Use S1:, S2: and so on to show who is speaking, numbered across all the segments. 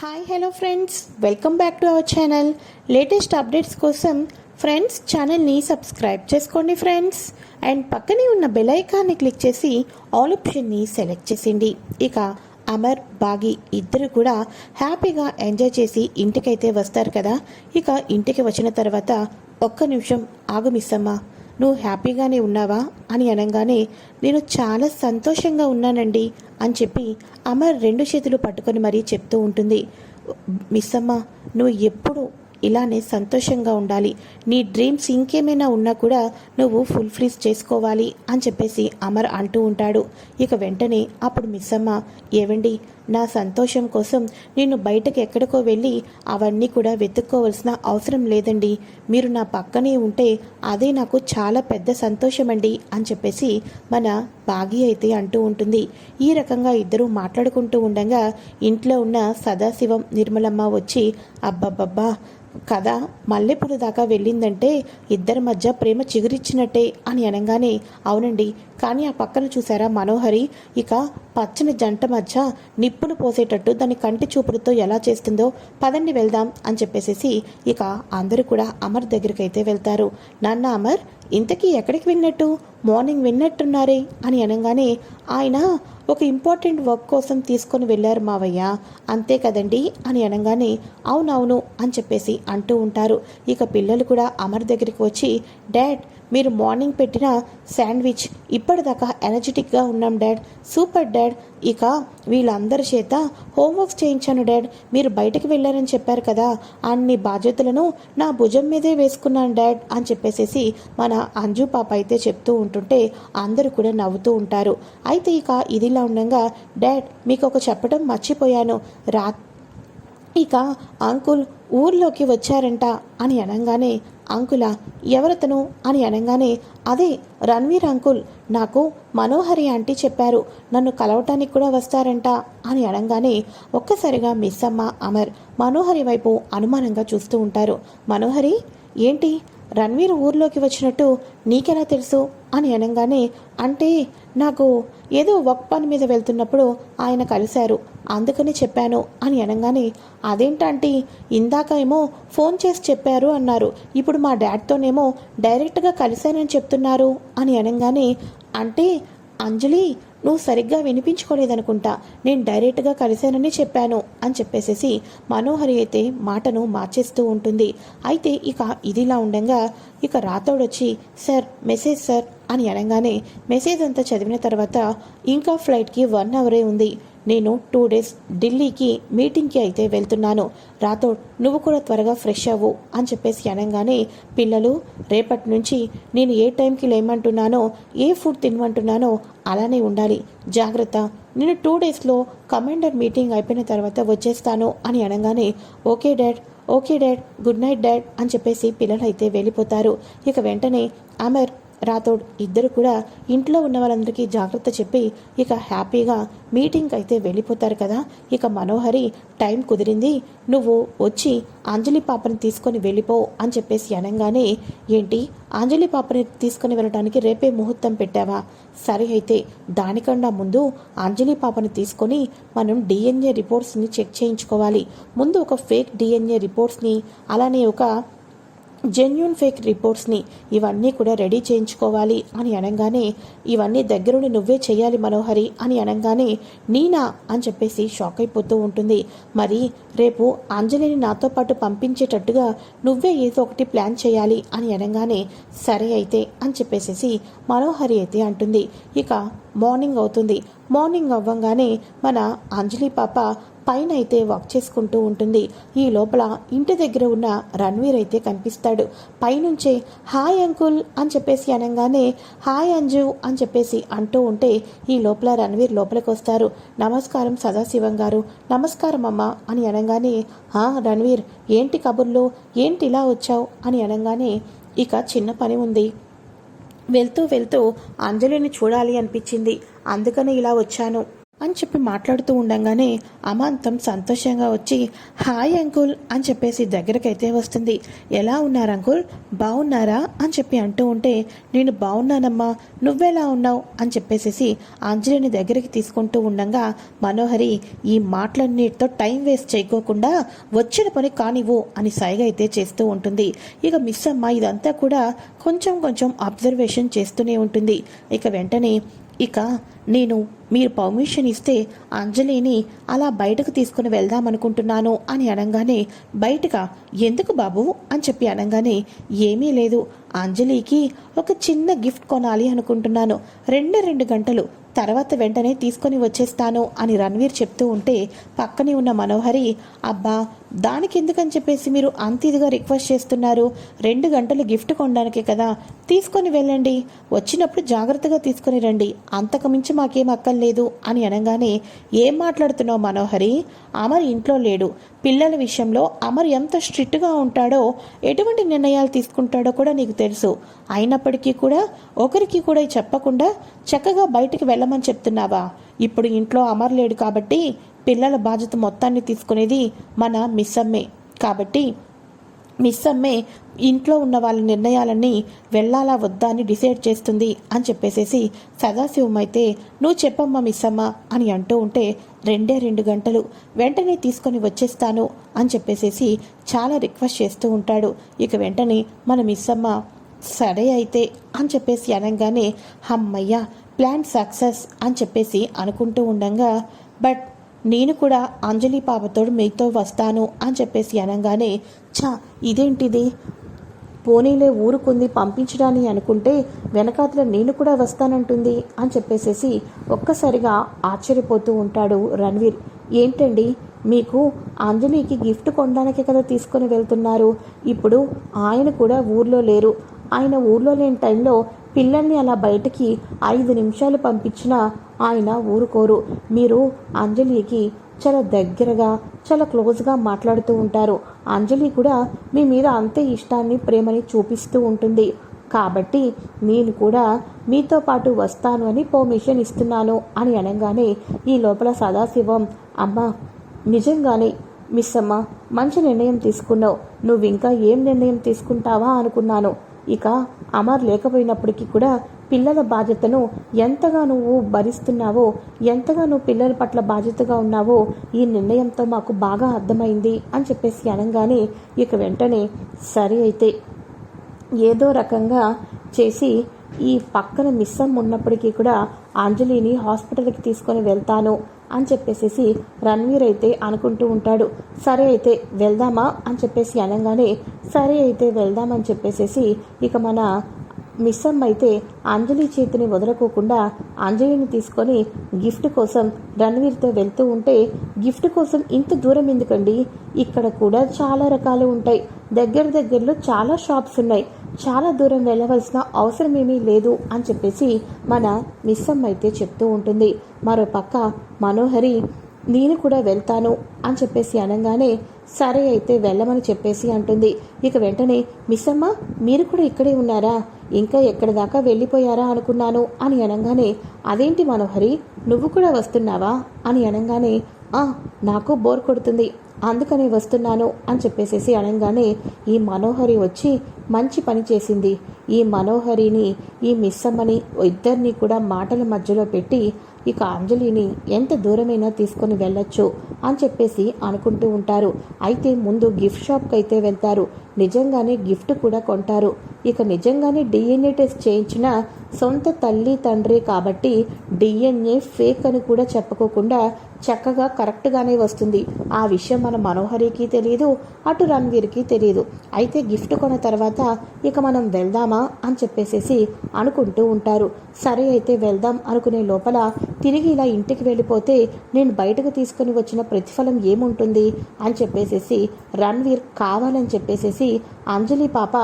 S1: Hi hello friends welcome back to our channel latest updates కోసం friends ఛానల్ని subscribe చేసుకోండి friends and పక్కనే ఉన్న బెల్ ఐకాన్ని క్లిక్ చేసి ఆల్ ఆప్షన్ని సెలెక్ట్ చేసింది. ఇక అమర్ బాగి ఇద్దరు కూడా హ్యాపీగా ఎంజాయ్ చేసి ఇంటికైతే వస్తారు కదా. ఇక ఇంటికి వచ్చిన తర్వాత ఒక్క నిమిషం ఆగు మిస్సమ్మా. నువ్వు హ్యాపీగానే ఉన్నావా? అని అనగానే నేను చాలా సంతోషంగా ఉన్నానండి అని చెప్పి అమర్ రెండు చేతులు పట్టుకొని మరీ చెప్తూ ఉంటుంది. మిస్ అమ్మ నువ్వు ఎప్పుడు ఇలానే సంతోషంగా ఉండాలి. నీ డ్రీమ్స్ ఇంకేమైనా ఉన్నా కూడా నువ్వు ఫుల్ ఫ్రీజ్ చేసుకోవాలి అని చెప్పేసి అమర్ అంటూ ఉంటాడు. ఇక వెంటనే అప్పుడు మిస్ అమ్మ ఏవండి? నా సంతోషం కోసం నేను బయటకు ఎక్కడికో వెళ్ళి అవన్నీ కూడా వెతుక్కోవలసిన అవసరం లేదండి. మీరు నా పక్కనే ఉంటే అదే నాకు చాలా పెద్ద సంతోషం అండి అని చెప్పేసి మన బాగి అయితే అంటూ ఉంటుంది. ఈ రకంగా ఇద్దరూ మాట్లాడుకుంటూ ఉండగా ఇంట్లో ఉన్న సదాశివం నిర్మలమ్మ వచ్చి అబ్బబ్బబ్బా! కథ మల్లెపూల దాకా వెళ్ళిందంటే ఇద్దరి మధ్య ప్రేమ చిగురిచ్చినట్టే అని అనగానే అవునండి కానీ ఆ పక్కన చూసారా మనోహరి? ఇక పచ్చని జంట మధ్య నిప్పులు పోసేటట్టు దాని కంటి చూపులతో ఎలా చేస్తుందో పదండి వెళ్దాం అని చెప్పేసేసి ఇక అందరూ కూడా అమర్ దగ్గరికి అయితే వెళ్తారు. నాన్న అమర్ ఇంతకీ ఎక్కడికి విన్నట్టు మార్నింగ్ విన్నట్టున్నారే అని అనగానే ఆయన ఒక ఇంపార్టెంట్ వర్క్ కోసం తీసుకొని వెళ్ళారు మావయ్య. అంతే కదండి అని అనగానే అవునవును అని చెప్పేసి అంటూ ఉంటారు. ఇక పిల్లలు కూడా అమర్ దగ్గరికి వచ్చి డాడ్ మీరు మార్నింగ్ పెట్టిన శాండ్విచ్ ఇప్పటిదాకా ఎనర్జెటిక్గా ఉన్నాం డాడ్. Super dad. ఇక వీళ్ళందరి చేత హోంవర్క్స్ చేయించాను డాడ్. మీరు బయటకు వెళ్ళారని చెప్పారు కదా. అన్ని బాధ్యతలను నా భుజం మీదే వేసుకున్నాను డాడ్ అని చెప్పేసేసి మన అంజు పాప అయితే చెప్తూ ఉంటుంటే అందరూ కూడా నవ్వుతూ ఉంటారు. అయితే ఇక ఇదిలా ఉండగా డాడ్ మీకు ఒక చెప్పడం మర్చిపోయాను. రా ఇక అంకుల్ ఊర్లోకి వచ్చారంట అని అనగానే అంకులా ఎవరతను? అని అనగానే అదే రణ్వీర్ అంకుల్ నాకు మనోహరి ఆంటీ చెప్పారు నన్ను కలవటానికి కూడా వస్తారంట అని అనగానే ఒక్కసారిగా మిస్సమ్మ అమర్ మనోహరి వైపు అనుమానంగా చూస్తూ ఉంటారు. మనోహరి ఏంటి? రణ్వీర్ ఊర్లోకి వచ్చినట్టు నీకెలా తెలుసు? అని అనగానే అంటే నాకు ఏదో వర్క్ పని మీద వెళ్తున్నప్పుడు ఆయన కలిశారు. అందుకని చెప్పాను అని అనగానే అదేంటంటే ఇందాక ఏమో ఫోన్ చేసి చెప్పారు అన్నారు. ఇప్పుడు మా డాడ్తోనేమో డైరెక్ట్గా కలిశానని చెప్తున్నారు అని అనగానే అంటే అంజలి నువ్వు సరిగ్గా వినిపించుకోలేదనుకుంటా. నేను డైరెక్ట్గా కలిశానని చెప్పాను అని చెప్పేసేసి మనోహరి అయితే మాటను మార్చేస్తూ ఉంటుంది. అయితే ఇక ఇదిలా ఉండగా ఇక రాతోడొచ్చి సార్ మెసేజ్ సార్ అని అనగానే మెసేజ్ అంతా చదివిన తర్వాత ఇంకా ఫ్లైట్కి వన్ అవరే ఉంది. నేను టూ డేస్ ఢిల్లీకి మీటింగ్కి అయితే వెళ్తున్నాను. రాతో నువ్వు కూడా త్వరగా ఫ్రెష్ అవ్వు అని చెప్పేసి అనగానే పిల్లలు రేపటి నుంచి నేను ఏ టైంకి లేమంటున్నానో ఏ ఫుడ్ తినమంటున్నానో అలానే ఉండాలి. జాగ్రత్త. నేను టూ డేస్లో కమాండర్ మీటింగ్ అయిపోయిన తర్వాత వచ్చేస్తాను అని అనగానే okay dad okay dad good night dad అని చెప్పేసి పిల్లలు అయితే వెళ్ళిపోతారు. ఇక వెంటనే అమర్ రాథోడ్ ఇద్దరు కూడా ఇంట్లో ఉన్న వాళ్ళందరికీ జాగ్రత్త చెప్పి ఇక హ్యాపీగా మీటింగ్ అయితే వెళ్ళిపోతారు కదా. ఇక మనోహరి టైం కుదిరింది నువ్వు వచ్చి అంజలి పాపని తీసుకొని వెళ్ళిపో అని చెప్పేసి అనగానే ఏంటి అంజలి పాపని తీసుకొని వెళ్ళడానికి రేపే ముహూర్తం పెట్టావా? సరే అయితే దానికన్నా ముందు అంజలి పాపని తీసుకొని మనం డిఎన్ఏ రిపోర్ట్స్ని చెక్ చేయించుకోవాలి. ముందు ఒక ఫేక్ డిఎన్ఏ రిపోర్ట్స్ని అలానే ఒక జెన్యున్ ఫేక్ రిపోర్ట్స్ని ఇవన్నీ కూడా రెడీ చేయించుకోవాలి అని అనగానే ఇవన్నీ దగ్గరుండి నువ్వే చేయాలి మనోహరి అని అనగానే నీనా అని చెప్పేసి షాక్ అయిపోతూ ఉంటుంది. మరి రేపు అంజలిని నాతో పాటు పంపించేటట్టుగా నువ్వే ఏదో ఒకటి ప్లాన్ చేయాలి అని అనగానే సరే అయితే అని చెప్పేసేసి మనోహరి అయితే అంటుంది. ఇక మార్నింగ్ అవుతుంది. మార్నింగ్ అవ్వంగానే మన అంజలి పాప పైన అయితే వాక్ చేసుకుంటూ ఉంటుంది. ఈ లోపల ఇంటి దగ్గర ఉన్న రణ్వీర్ అయితే కనిపిస్తాడు. పైనుంచే హాయ్ అంకుల్ అని చెప్పేసి అనగానే హాయ్ అంజు అని చెప్పేసి అంటూ ఉంటే ఈ లోపల రణ్వీర్ లోపలికి వస్తారు. నమస్కారం సదాశివం గారు. నమస్కారం అమ్మ అని అనగానే హా రణ్వీర్ ఏంటి కబుర్లు? ఏంటి ఇలా వచ్చావు? అని అనగానే ఇక చిన్న పని ఉంది. వెళ్తూ వెళ్తూ అంజలిని చూడాలి అనిపించింది. అందుకని ఇలా వచ్చాను. అని చెప్పి మాట్లాడుతూ ఉండంగానే అమాంతం సంతోషంగా వచ్చి హాయ్ అంకుల్ అని చెప్పేసి దగ్గరకైతే వస్తుంది. ఎలా ఉన్నారు అంకుల్? బాగున్నారా అని చెప్పి అంటూ ఉంటే నేను బాగున్నానమ్మా నువ్వెలా ఉన్నావు? అని చెప్పేసేసి అంజలిని దగ్గరికి తీసుకుంటూ ఉండంగా మనోహరి ఈ మాటలన్నిటితో టైం వేస్ట్ చేయకోకుండా వచ్చిన పని కానివ్వు అని సైగ అయితే చేస్తూ ఉంటుంది. ఇక మిస్ అమ్మ ఇదంతా కూడా కొంచెం కొంచెం అబ్జర్వేషన్ చేస్తూనే ఉంటుంది. ఇక వెంటనే ఇక నేను మీరు పర్మిషన్ ఇస్తే అంజలిని అలా బయటకు తీసుకుని వెళ్దామనుకుంటున్నాను అని అనగానే బయటగా ఎందుకు బాబు? అని చెప్పి అనగానే ఏమీ లేదు. అంజలికి ఒక చిన్న గిఫ్ట్ కొనాలి అనుకుంటున్నాను. రెండు రెండు గంటలు. తర్వాత వెంటనే తీసుకొని వచ్చేస్తాను అని రణ్వీర్ చెప్తూ ఉంటే పక్కనే ఉన్న మనోహరి అబ్బా దానికి ఎందుకని చెప్పేసి మీరు అంత ఇదిగా రిక్వెస్ట్ చేస్తున్నారు? రెండు గంటలు గిఫ్ట్ కొనడానికే కదా. తీసుకొని వెళ్ళండి. వచ్చినప్పుడు జాగ్రత్తగా తీసుకొని రండి. అంతకుమించి మాకేం అక్కర్లేదు అని అనగానే ఏం మాట్లాడుతున్నావు మనోహరి? అమర్ ఇంట్లో లేడు. పిల్లల విషయంలో అమర్ ఎంత స్ట్రిక్ట్గా ఉంటాడో ఎటువంటి నిర్ణయాలు తీసుకుంటాడో కూడా నీకు తెలుసు. అయినప్పటికీ కూడా ఒకరికి కూడా చెప్పకుండా చక్కగా బయటికి వెళ్ళమని చెప్తున్నావా? ఇప్పుడు ఇంట్లో అమర్ లేడు కాబట్టి పిల్లల బాధ్యత మొత్తాన్ని తీసుకునేది మన మిస్ అమ్మే కాబట్టి మిస్ అమ్మే ఇంట్లో ఉన్న వాళ్ళ నిర్ణయాలన్నీ వెళ్ళాలా వద్దా అని డిసైడ్ చేస్తుంది అని చెప్పేసేసి సదాశివం అయితే నువ్వు చెప్పమ్మా మిస్ అమ్మ అని అంటూ ఉంటే రెండే రెండు గంటలు వెంటనే తీసుకొని వచ్చేస్తాను అని చెప్పేసేసి చాలా రిక్వెస్ట్ చేస్తూ ఉంటాడు. ఇక వెంటనే మన మిస్ అమ్మ సరే అయితే అని చెప్పేసి అనగానే హమ్మయ్య ప్లాన్ సక్సెస్ అని చెప్పేసి అనుకుంటూ ఉండగా. బట్ నేను కూడా అంజలి పాపతోడు మీతో వస్తాను అని చెప్పేసి అనగానే ఛా ఇదేంటిది? పోనీలే ఊరుకుంది పంపించడాని అనుకుంటే వెనకాతల నేను కూడా వస్తానంటుంది అని చెప్పేసేసి ఒక్కసారిగా ఆశ్చర్యపోతూ ఉంటాడు రణ్వీర్. ఏంటండి? మీకు అంజలికి గిఫ్ట్ కొనడానికే కదా తీసుకొని వెళ్తున్నారు. ఇప్పుడు ఆయన కూడా ఊర్లో లేరు. ఆయన ఊర్లో లేని టైంలో పిల్లల్ని అలా బయటికి ఐదు నిమిషాలు పంపించినా ఆయన ఊరుకోరు. మీరు అంజలికి చాలా దగ్గరగా చాలా క్లోజ్గా మాట్లాడుతూ ఉంటారు. అంజలి కూడా మీ మీద అంతే ఇష్టాన్ని ప్రేమని చూపిస్తూ ఉంటుంది. కాబట్టి నేను కూడా మీతో పాటు వస్తాను అని పర్మిషన్ ఇస్తున్నాను అని అనగానే ఈ లోపల సదాశివం అమ్మ నిజంగానే మిస్ అమ్మ మంచి నిర్ణయం తీసుకున్నావు. నువ్వు ఇంకా ఏం నిర్ణయం తీసుకుంటావా అనుకున్నాను. ఇక అమర్ లేకపోయినప్పటికీ కూడా పిల్లల బాధ్యతను ఎంతగా నువ్వు భరిస్తున్నావో ఎంతగా నువ్వు పిల్లల పట్ల బాధ్యతగా ఉన్నావో ఈ నిర్ణయంతో మాకు బాగా అర్థమైంది అని చెప్పేసి అనగానే ఇక వెంటనే సరే అయితే ఏదో రకంగా చేసి ఈ పక్కన మిస్సం ఉన్నప్పటికీ కూడా అంజలిని హాస్పిటల్కి తీసుకొని వెళ్తాను. అని చెప్పేసేసి రణ్వీర్ అయితే అనుకుంటూ ఉంటాడు. సరే అయితే వెళ్దామా అని చెప్పేసి అనగానే సరే అయితే వెళ్దామని చెప్పేసేసి ఇక మన మిస్సమ్మ అయితే అంజలి చేతిని వదలకోకుండా అంజలిని తీసుకొని గిఫ్ట్ కోసం రణ్వీర్తో వెళ్తూ ఉంటే గిఫ్ట్ కోసం ఇంత దూరం ఎందుకండి? ఇక్కడ కూడా చాలా రకాలు ఉంటాయి. దగ్గర దగ్గరలో చాలా షాప్స్ ఉన్నాయి. చాలా దూరం వెళ్ళవలసిన అవసరం ఏమీ లేదు అని చెప్పేసి మన మిస్సమ్మ అయితే చెప్తూ ఉంటుంది. మరో పక్క మనోహరి నేను కూడా వెళ్తాను అని చెప్పేసి అనగానే సరే అయితే వెళ్ళమని చెప్పేసి అంటుంది. ఇక వెంటనే మిస్సమ్మ మీరు కూడా ఇక్కడే ఉన్నారా? ఇంకా ఎక్కడి దాకా వెళ్ళిపోయారా అనుకున్నాను అని అనగానే అదేంటి మనోహరి నువ్వు కూడా వస్తున్నావా? అని అనగానే నాకు బోర్ కొడుతుంది. అందుకనే వస్తున్నాను అని చెప్పేసేసి అనగానే ఈ మనోహరి వచ్చి మంచి పని చేసింది. ఈ మనోహరిని ఈ మిస్సమ్మని ఇద్దరిని కూడా మాటల మధ్యలో పెట్టి ఇక అంజలిని ఎంత దూరమైనా తీసుకొని వెళ్ళొచ్చు అని చెప్పేసి అనుకుంటూ ఉంటారు. అయితే ముందు గిఫ్ట్ షాప్కి అయితే వెళ్తారు. నిజంగానే గిఫ్ట్ కూడా కొంటారు. ఇక నిజంగానే డిఎన్ఏ టెస్ట్ చేయించిన సొంత తల్లి తండ్రి కాబట్టి డిఎన్ఏ ఫేక్ అని కూడా చెప్పుకోకుండా చక్కగా కరెక్ట్గానే వస్తుంది. ఆ విషయం మన మనోహరికి తెలియదు అటు రణ్వీర్కి తెలియదు అయితే గిఫ్ట్ కొన్న తర్వాత ఇక మనం వెళ్దామా అని చెప్పేసేసి అనుకుంటూ ఉంటారు. సరే అయితే వెళ్దాం అనుకునే లోపల తిరిగి ఇలా ఇంటికి వెళ్ళిపోతే నేను బయటకు తీసుకుని వచ్చిన ప్రతిఫలం ఏముంటుంది అని చెప్పేసేసి రణ్వీర్ కావాలని చెప్పేసేసి అంజలి పాప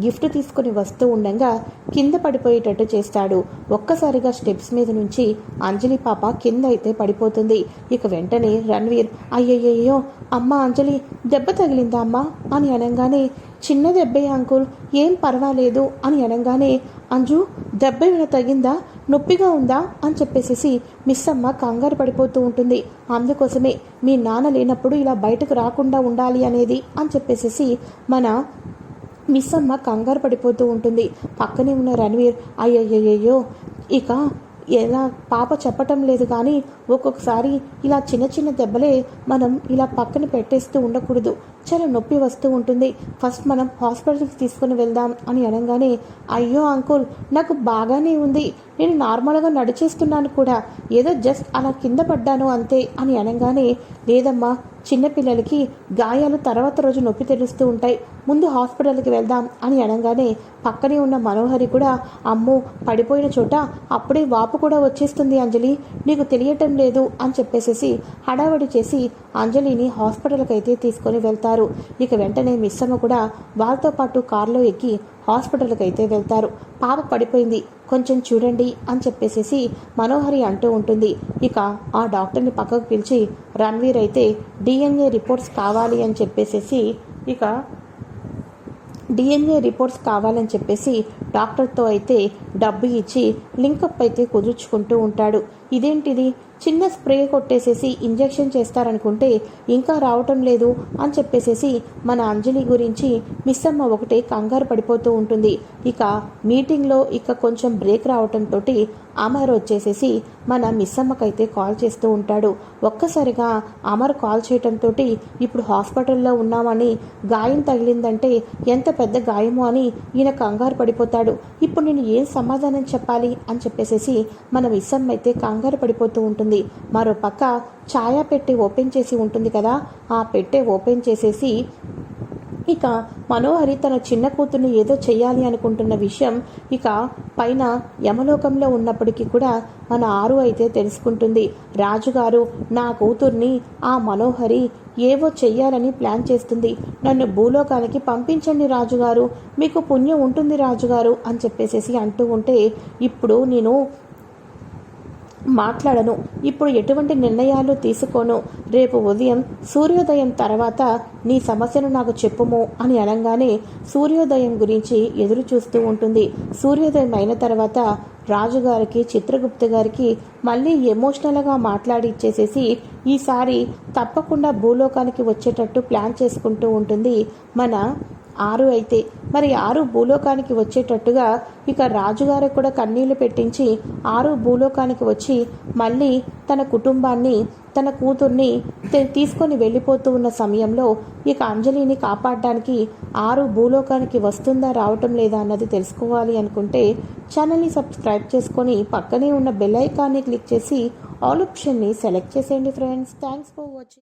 S1: గిఫ్ట్ తీసుకుని వస్తూ ఉండగా కింద పడిపోయేటట్టు చేస్తాడు. ఒక్కసారిగా స్టెప్స్ మీద నుంచి అంజలి పాప కింద అయితే పడిపోతుంది. ఇక వెంటనే రణ్వీర్ అయ్యయ్యో అమ్మ అంజలి దెబ్బ తగిలిందా అమ్మా? అని అనగానే చిన్న దెబ్బే అంకుల్ ఏం పర్వాలేదు అని అనగానే అంజు దెబ్బ ఏమైనా తగిందా నొప్పిగా ఉందా అని చెప్పేసేసి మిస్ అమ్మ కంగారు పడిపోతూ ఉంటుంది. అందుకోసమే మీ నాన్న లేనప్పుడు ఇలా బయటకు రాకుండా ఉండాలి అనేది అని చెప్పేసేసి మన మిస్ అమ్మ కంగారు పడిపోతూ ఉంటుంది. పక్కనే ఉన్న రణవీర్ అయ్యయ్యయ్యో ఇక ఎలా పాప చెప్పటం లేదు కానీ ఒక్కొక్కసారి ఇలా చిన్న చిన్న దెబ్బలే మనం ఇలా పక్కన పెట్టేస్తూ ఉండకూడదు. చాలా నొప్పి వస్తూ ఉంటుంది. ఫస్ట్ మనం హాస్పిటల్కి తీసుకుని వెళ్దాం అని అనగానే అయ్యో అంకుల్ నాకు బాగానే ఉంది. నేను నార్మల్గా నడిచేస్తున్నాను కూడా. ఏదో జస్ట్ అలా కింద పడ్డాను అంతే అని అనగానే లేదమ్మా చిన్నపిల్లలకి గాయాలు తర్వాత రోజు నొప్పి తెలుస్తూ ఉంటాయి. ముందు హాస్పిటల్కి వెళ్దాం అని అనగానే పక్కనే ఉన్న మనోహరి కూడా అమ్మో పడిపోయిన చోట అప్పుడే వాపు కూడా వచ్చేస్తుంది అంజలి నీకు తెలియటం లేదు అని చెప్పేసేసి హడావడి చేసి అంజలిని హాస్పిటల్కి అయితే తీసుకొని వెళ్తారు. ఇక వెంటనే మిస్సమ్మ కూడా వాళ్ళతో పాటు కారులో ఎక్కి హాస్పిటల్కి అయితే వెళ్తారు. పాప పడిపోయింది. కొంచెం చూడండి అని చెప్పేసేసి మనోహరి అంటూ ఉంటుంది. ఇక ఆ డాక్టర్ని పక్కకు పిలిచి రణ్వీర్ అయితే డిఎన్ఏ రిపోర్ట్స్ కావాలి అని చెప్పేసేసి ఇక డిఎన్ఏ రిపోర్ట్స్ కావాలని చెప్పేసి డాక్టర్తో అయితే డబ్బు ఇచ్చి లింకప్ అయితే కుదుర్చుకుంటూ ఉంటాడు. ఇదేంటిది? చిన్న స్ప్రే కొట్టేసేసి ఇంజెక్షన్ చేస్తారనుకుంటే ఇంకా రావటం లేదు అని చెప్పేసేసి మన అంజలి గురించి మిస్ అమ్మ ఒకటే కంగారు పడిపోతూ ఉంటుంది. ఇక మీటింగ్లో ఇక కొంచెం బ్రేక్ రావటంతో అమర్ వచ్చేసేసి మన మిస్ అమ్మకైతే కాల్ చేస్తూ ఉంటాడు. ఒక్కసారిగా అమర్ కాల్ చేయటంతో ఇప్పుడు హాస్పిటల్లో ఉన్నామని గాయం తగిలిందంటే ఎంత పెద్ద గాయమో అని ఈయన కంగారు పడిపోతాడు. ఇప్పుడు నేను ఏం సమాధానం చెప్పాలి అని చెప్పేసేసి మన మిస్ అయితే కంగారు పడిపోతూ ఉంటుంది. మరో పక్క ఛాయా పెట్టి ఓపెన్ చేసి ఉంటుంది కదా ఆ పెట్టే ఓపెన్ చేసేసి ఇక మనోహరి తన చిన్న కూతుర్ని ఏదో చేయాలి అనుకుంటున్న విషయం ఇక పైన యమలోకంలో ఉన్నప్పటికీ కూడా మన ఆరు అయితే తెలుసుకుంటుంది. రాజుగారు నా కూతుర్ని ఆ మనోహరి ఏవో చెయ్యాలని ప్లాన్ చేస్తుంది. నన్ను భూలోకానికి పంపించండి రాజుగారు. మీకు పుణ్యం ఉంటుంది రాజుగారు అని చెప్పేసేసి అంటూ ఉంటే ఇప్పుడు నేను మాట్లాడను. ఇప్పుడు ఎటువంటి నిర్ణయాలు తీసుకోను. రేపు ఉదయం సూర్యోదయం తర్వాత నీ సమస్యను నాకు చెప్పుము అని అనగానే సూర్యోదయం గురించి ఎదురు చూస్తూ ఉంటుంది. సూర్యోదయం అయిన తర్వాత రాజుగారికి చిత్రగుప్త గారికి మళ్ళీ ఎమోషనల్గా మాట్లాడి ఇచ్చేసేసి ఈసారి తప్పకుండా భూలోకానికి వచ్చేటట్టు ప్లాన్ చేసుకుంటూ ఉంటుంది మన ఆరు అయితే మరి ఆరు భూలోకానికి వచ్చేటట్టుగా ఇక రాజుగారికి కూడా కన్నీళ్ళు పెట్టించి ఆరు భూలోకానికి వచ్చి మళ్ళీ తన కుటుంబాన్ని తన కూతుర్ని తీసుకొని వెళ్ళిపోతూ ఉన్న సమయంలో ఇక అంజలిని కాపాడడానికి ఆరు భూలోకానికి వస్తుందా రావటం లేదా అన్నది తెలుసుకోవాలి అనుకుంటే ఛానల్ని సబ్స్క్రైబ్ చేసుకొని పక్కనే ఉన్న బెల్ ఐకాన్ని క్లిక్ చేసి ఆల్ ఆప్షన్ని సెలెక్ట్ చేసేయండి ఫ్రెండ్స్. Thanks for watching.